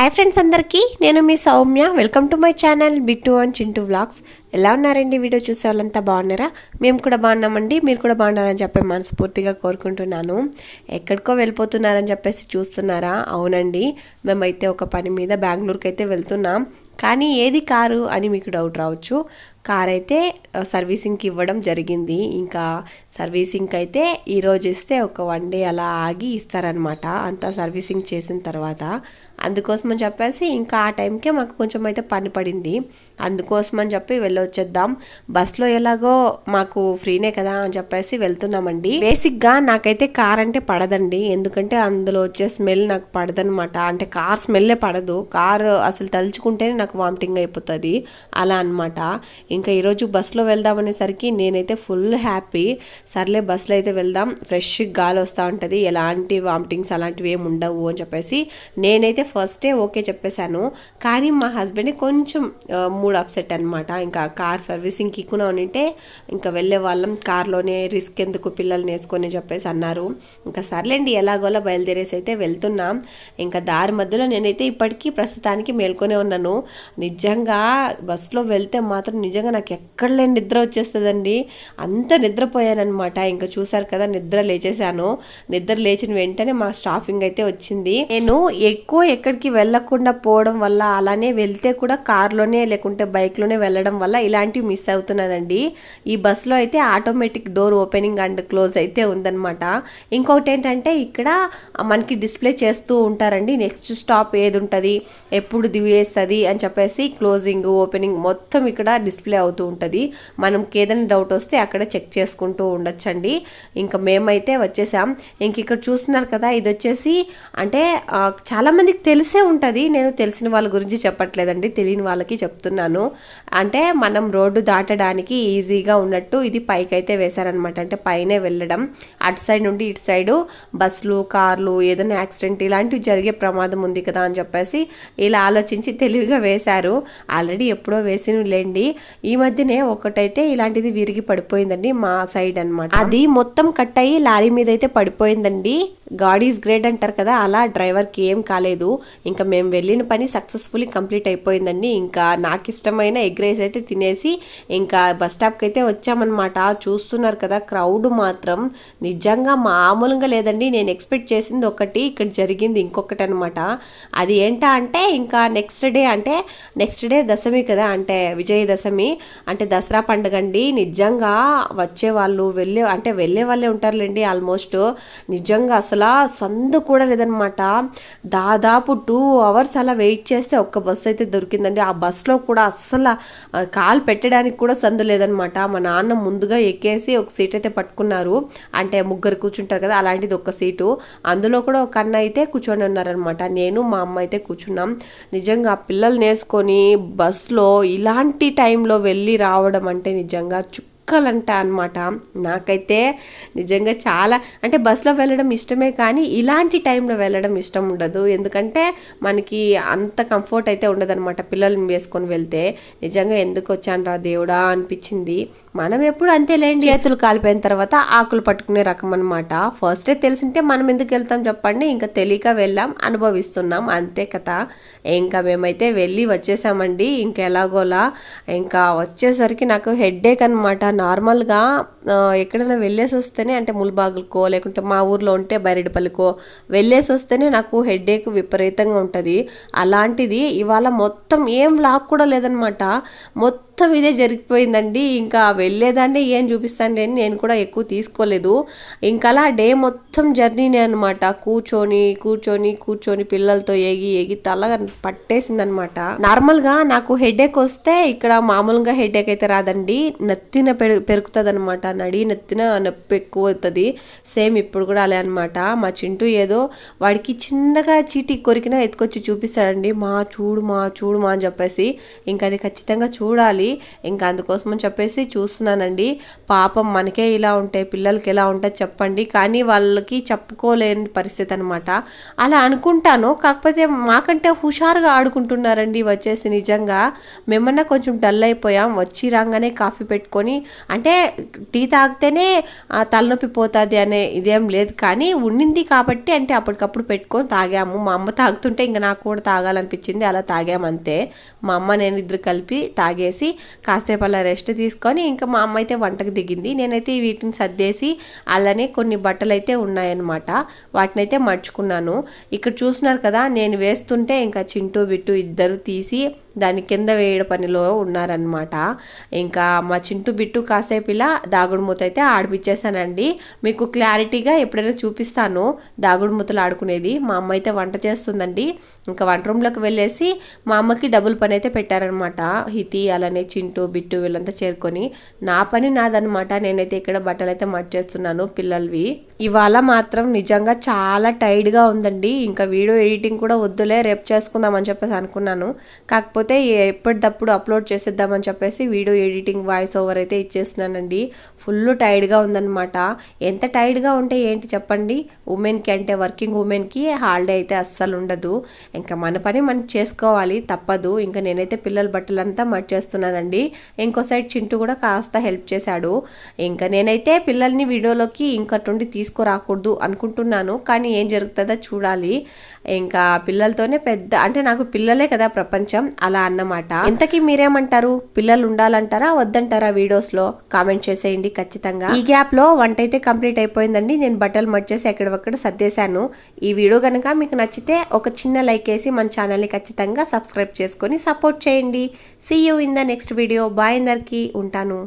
Hi friends అందరికీ నేను మీ Soumya. Welcome to my channel Bittu and Chintu vlogs ఎలా ఉన్నారండి? వీడియో చూసే వాళ్ళంతా బాగున్నారా? మేము కూడా బాగున్నామండి. మీరు కూడా బాగున్నారని చెప్పి మనస్ఫూర్తిగా కోరుకుంటున్నాను. ఎక్కడికో వెళ్ళిపోతున్నారని చెప్పేసి చూస్తున్నారా? అవునండి. మేమైతే ఒక పని మీద బెంగళూరుకి అయితే వెళ్తున్నాం. కానీ ఏది కారు అని మీకు డౌట్ రావచ్చు. కార్ అయితే సర్వీసింగ్కి ఇవ్వడం జరిగింది. ఇంకా సర్వీసింగ్కి అయితే ఈరోజు ఇస్తే ఒక వన్ డే అలా ఆగి ఇస్తారనమాట అంతా సర్వీసింగ్ చేసిన తర్వాత. అందుకోసం అని చెప్పేసి ఇంకా ఆ టైంకే మాకు కొంచెం అయితే పని పడింది. అందుకోసం అని చెప్పి వెళ్ళొచ్చేద్దాం. బస్లో ఎలాగో మాకు ఫ్రీనే కదా అని చెప్పేసి వెళ్తున్నామండి. బేసిక్గా నాకైతే కార్ అంటే పడదండి. ఎందుకంటే అందులో వచ్చే స్మెల్ నాకు పడదనమాట అంటే కార్ స్మెల్లే పడదు. కార్ అసలు తలుచుకుంటేనే నాకు వామిటింగ్ అయిపోతుంది. అలా అన్నమాట. ఇంకా ఈరోజు బస్సులో వెళ్దామనేసరికి నేనైతే ఫుల్ హ్యాపీ. సర్లే బస్సులో అయితే వెళ్దాం. ఫ్రెష్ గాలి వస్తూ ఉంటుంది. ఎలాంటి వామిటింగ్స్ అలాంటివి ఏమి ఉండవు అని చెప్పేసి నేనైతే ఫస్టే ఓకే చెప్పేశాను. కానీ మా హస్బెండ్ కొంచెం మూడ్ అప్సెట్ అనమాట ఇంకా కార్ సర్వీసింగ్కి ఎక్కువ ఉంటే ఇంకా వెళ్ళే వాళ్ళం. కార్లోనే రిస్క్ ఎందుకు పిల్లల్ని వేసుకొని చెప్పేసి అన్నారు. ఇంకా సర్లేండి ఎలాగోలా బయలుదేరేసి అయితే వెళ్తున్నాం. ఇంకా దారి మధ్యలో నేనైతే ఇప్పటికీ ప్రస్తుతానికి మేల్కొనే ఉన్నాను. నిజంగా బస్సులో వెళ్తే మాత్రం నిజంగా నాకు ఎక్కడ లేని నిద్ర వచ్చేస్తుందండి. అంత నిద్రపోయానమాట ఇంకా చూసారు కదా నిద్ర లేచేశాను. నిద్ర లేచిన వెంటనే మా స్టాఫింగ్ అయితే వచ్చింది. నేను ఎక్కువ ఎక్కడికి వెళ్ళకుండా పోవడం వల్ల అలానే వెళ్తే కూడా కార్లోనే లేకుంటే బైక్లోనే వెళ్ళడం వల్ల ఇలాంటివి మిస్ అవుతున్నానండి. ఈ బస్సులో అయితే automatic door opening and close అయితే ఉందన్నమాట. ఇంకొకటి ఏంటంటే ఇక్కడ మనకి డిస్ప్లే చేస్తూ ఉంటారండి. నెక్స్ట్ స్టాప్ ఏది ఉంటుంది? ఎప్పుడు దివేస్తుంది అని చెప్పేసి క్లోజింగ్ ఓపెనింగ్ మొత్తం ఇక్కడ డిస్ప్లే అవుతూ ఉంటుంది. మనకి ఏదైనా డౌట్ వస్తే అక్కడ చెక్ చేసుకుంటూ ఉండొచ్చండి. ఇంకా మేమైతే వచ్చేసాం. ఇంక ఇక్కడ చూస్తున్నారు కదా ఇది వచ్చేసి అంటే చాలామందికి తెలిసే ఉంటుంది. నేను తెలిసిన వాళ్ళ గురించి చెప్పట్లేదండి తెలియని వాళ్ళకి చెప్తున్నాను. అంటే మనం రోడ్డు దాటడానికి ఈజీగా ఉన్నట్టు ఇది పైకి అయితే వేశారనమాట అంటే పైనే వెళ్ళడం అటు సైడ్ నుండి ఇటు సైడు బస్సులు కార్లు ఏదైనా యాక్సిడెంట్ ఇలాంటివి జరిగే ప్రమాదం ఉంది కదా అని చెప్పేసి ఇలా ఆలోచించి తెలివిగా వేశారు. ఆల్రెడీ ఎప్పుడో వేసినలేండి. ఈ మధ్యనే ఒకటైతే ఇలాంటిది విరిగి పడిపోయిందండి మా సైడ్ అన్నమాట. అది మొత్తం కట్ అయ్యి లారీ మీద అయితే పడిపోయిందండి. గాడ్ ఈజ్ గ్రేట్ అంటారు కదా అలా డ్రైవర్కి ఏం కాలేదు. ఇంకా మేము వెళ్ళిన పని సక్సెస్ఫుల్లీ కంప్లీట్ అయిపోయిందండి. ఇంకా నాకు ఇష్టమైన ఎగ్ రైస్ అయితే తినేసి ఇంకా బస్ స్టాప్కి అయితే వచ్చామన్నమాట. చూస్తున్నారు కదా క్రౌడ్ మాత్రం నిజంగా మామూలుగా లేదండి. నేను ఎక్స్పెక్ట్ చేసింది ఒకటి ఇక్కడ జరిగింది ఇంకొకటి అనమాట అది ఏంటా అంటే ఇంకా నెక్స్ట్ డే అంటే నెక్స్ట్ డే దశమి కదా అంటే విజయదశమి. అంటే దసరా పండుగ అండి నిజంగా వచ్చే వాళ్ళు వెళ్ళే అంటే వెళ్ళే వాళ్ళే ఉంటారులేండి ఆల్మోస్ట్ నిజంగా అసలు సందు కూడా లేదనమాట దాదాపు టూ అవర్స్ అలా వెయిట్ చేస్తే ఒక్క బస్సు అయితే దొరికిందండి. ఆ బస్సులో కూడా అస్సలు కాలు పెట్టడానికి కూడా సందు లేదనమాట మా నాన్న ముందుగా ఎక్కేసి ఒక సీట్ అయితే పట్టుకున్నారు. అంటే ముగ్గురు కూర్చుంటారు కదా అలాంటిది ఒక సీటు అందులో కూడా ఒక అన్న అయితే కూర్చొని ఉన్నారనమాట నేను మా అమ్మ అయితే కూర్చున్నాం. నిజంగా పిల్లల్ని వేసుకొని బస్సులో ఇలాంటి టైంలో వెళ్ళి రావడం అంటే నిజంగా చుక్కలంట అనమాట నాకైతే నిజంగా చాలా అంటే బస్సులో వెళ్ళడం ఇష్టమే కానీ ఇలాంటి టైంలో వెళ్ళడం ఇష్టం ఉండదు. ఎందుకంటే మనకి అంత కంఫర్ట్ అయితే ఉండదన్నమాట పిల్లల్ని వేసుకొని వెళ్తే. నిజంగా ఎందుకు వచ్చాను రా దేవుడా అనిపించింది. మనం ఎప్పుడు అంతేలేండి. చేతులు కాలిపోయిన తర్వాత ఆకులు పట్టుకునే రకం అనమాట ఫస్టే తెలిసింటే మనం ఎందుకు వెళ్తాం చెప్పండి. ఇంకా తెలియక వెళ్ళాం అనుభవిస్తున్నాం. అంతే కదా ఇంకా మేమైతే వెళ్ళి వచ్చేసామండి. ఇంకా ఎలాగోలా ఇంకా వచ్చేసరికి నాకు హెడ్ఏక్ అనమాట నార్మల్గా ఎక్కడైనా వెళ్ళేసి వస్తేనే అంటే ముల్బాగులకో లేకుంటే మా ఊర్లో ఉంటే బైరెడ్డిపల్లికో వెళ్ళేసి వస్తేనే నాకు హెడ్ఏక్ విపరీతంగా ఉంటుంది. అలాంటిది ఇవాళ మొత్తం ఏం లాక్ కూడా లేదనమాట. మొత్తం మొత్తం ఇదే జరిగిపోయిందండి. ఇంకా వెళ్ళేదాన్ని ఏం చూపిస్తాను అని నేను కూడా ఎక్కువ తీసుకోలేదు. ఇంకా అలా డే మొత్తం జర్నీనే అనమాట కూర్చొని కూర్చొని కూర్చొని పిల్లలతో ఏగి ఏగి తల పట్టేసిందనమాట నార్మల్గా నాకు హెడేక్ వస్తే ఇక్కడ మామూలుగా హెడేక్ అయితే రాదండి. నత్తిన పెరు పెరుగుతుంది అనమాట నడి నత్తిన నొప్పి ఎక్కువ అవుతుంది సేమ్ ఇప్పుడు కూడా అలా అనమాట మా చింటూ ఏదో వాడికి చిన్నగా చీటీ కొరికినా ఎత్తుకొచ్చి చూపిస్తాడండి. మా చూడు మా చూడు మా అని చెప్పేసి. ఇంకా అది ఖచ్చితంగా చూడాలి. ఇంకా అందుకోసం అని చెప్పేసి చూస్తున్నానండి. పాపం మనకే ఇలా ఉంటాయి పిల్లలకి ఎలా ఉంటుంది చెప్పండి. కానీ వాళ్ళకి చెప్పుకోలేని పరిస్థితి అనమాట అలా అనుకుంటాను. కాకపోతే మాకంటే హుషారుగా ఆడుకుంటున్నారండి వచ్చేసి నిజంగా. మేమన్నా కొంచెం డల్ అయిపోయాం. వచ్చి రాగానే కాఫీ పెట్టుకొని అంటే టీ తాగితేనే తలనొప్పి పోతుంది అనే ఇదేం లేదు. కానీ ఉండింది కాబట్టి అంటే అప్పటికప్పుడు పెట్టుకొని తాగాము. మా అమ్మ తాగుతుంటే ఇంకా నాకు కూడా తాగాలనిపించింది. అలా తాగాము అంతే మా అమ్మ నేను ఇద్దరు కలిపి తాగేసి కాసేపు అలా రెస్ట్ తీసుకొని ఇంకా మా అమ్మ అయితే వంటకు దిగింది. నేనైతే వీటిని సర్దేసి అలానే కొన్ని బట్టలు అయితే ఉన్నాయన్నమాట. వాటిని అయితే మర్చుకున్నాను. ఇక్కడ చూస్తున్నారు కదా నేను వేస్తుంటే ఇంకా చింటూ బిట్టు ఇద్దరు తీసి దాని కింద వేయడం పనిలో ఉన్నారనమాట ఇంకా మా చింటూ బిట్టు కాసేపు ఇలా దాగుడుమూత అయితే ఆడిపించేసానండి మీకు క్లారిటీగా ఎప్పుడైనా చూపిస్తాను దాగుడుమూతలు ఆడుకునేది. మా అమ్మ అయితే వంట చేస్తుందండి. ఇంకా వంట రూమ్లోకి వెళ్ళేసి మా అమ్మకి డబుల్ పని అయితే పెట్టారనమాట హితి అలానే చింటూ బిట్టు వీళ్ళంతా చేరుకొని. నా పని నాదనమాట నేనైతే ఇక్కడ బట్టలు అయితే మర్చేస్తున్నాను పిల్లలవి. ఇవాళ మాత్రం నిజంగా చాలా టైర్డ్గా ఉందండి. ఇంకా వీడియో ఎడిటింగ్ కూడా వద్దులే రేపు చేసుకుందామని చెప్పేసి అనుకున్నాను. కాకపోతే ఎప్పటిదప్పుడు అప్లోడ్ చేసేద్దామని చెప్పేసి వీడియో ఎడిటింగ్ వాయిస్ ఓవర్ అయితే ఇచ్చేస్తున్నానండి. ఫుల్ టైర్డ్గా ఉందన్నమాట. ఎంత టైర్డ్గా ఉంటే ఏంటి చెప్పండి? ఉమెన్కి అంటే వర్కింగ్ ఉమెన్కి హాలిడే అయితే అస్సలు ఉండదు. ఇంకా మన పని మనం చేసుకోవాలి తప్పదు. ఇంకా నేనైతే పిల్లల బట్టలంతా మర్చేస్తున్నానండి. ఇంకో సైడ్ చింటూ కూడా కాస్త హెల్ప్ చేశాడు. ఇంకా నేనైతే పిల్లల్ని వీడియోలోకి ఇంకటుండి తీసుకురాకూడదు అనుకుంటున్నాను. కానీ ఏం జరుగుతుందో చూడాలి. ఇంకా పిల్లలతోనే పెద్ద అంటే నాకు పిల్లలే కదా ప్రపంచం. అలా అన్నమాట. ఇంతకీ మీరేమంటారు? పిల్లలు ఉండాలంటారా వద్దంటారా వీడియోస్లో కామెంట్ చేసేయండి ఖచ్చితంగా. ఈ గ్యాప్లో వంట అయితే కంప్లీట్ అయిపోయిందండి. నేను బట్టలు మర్చేసి ఎక్కడొక్కడ సర్దేశాను. ఈ వీడియో కనుక మీకు నచ్చితే ఒక చిన్న లైక్ వేసి మన ఛానల్ని ఖచ్చితంగా సబ్స్క్రైబ్ చేసుకొని సపోర్ట్ చేయండి. See you in the next video bye అందరికీ. ఉంటాను.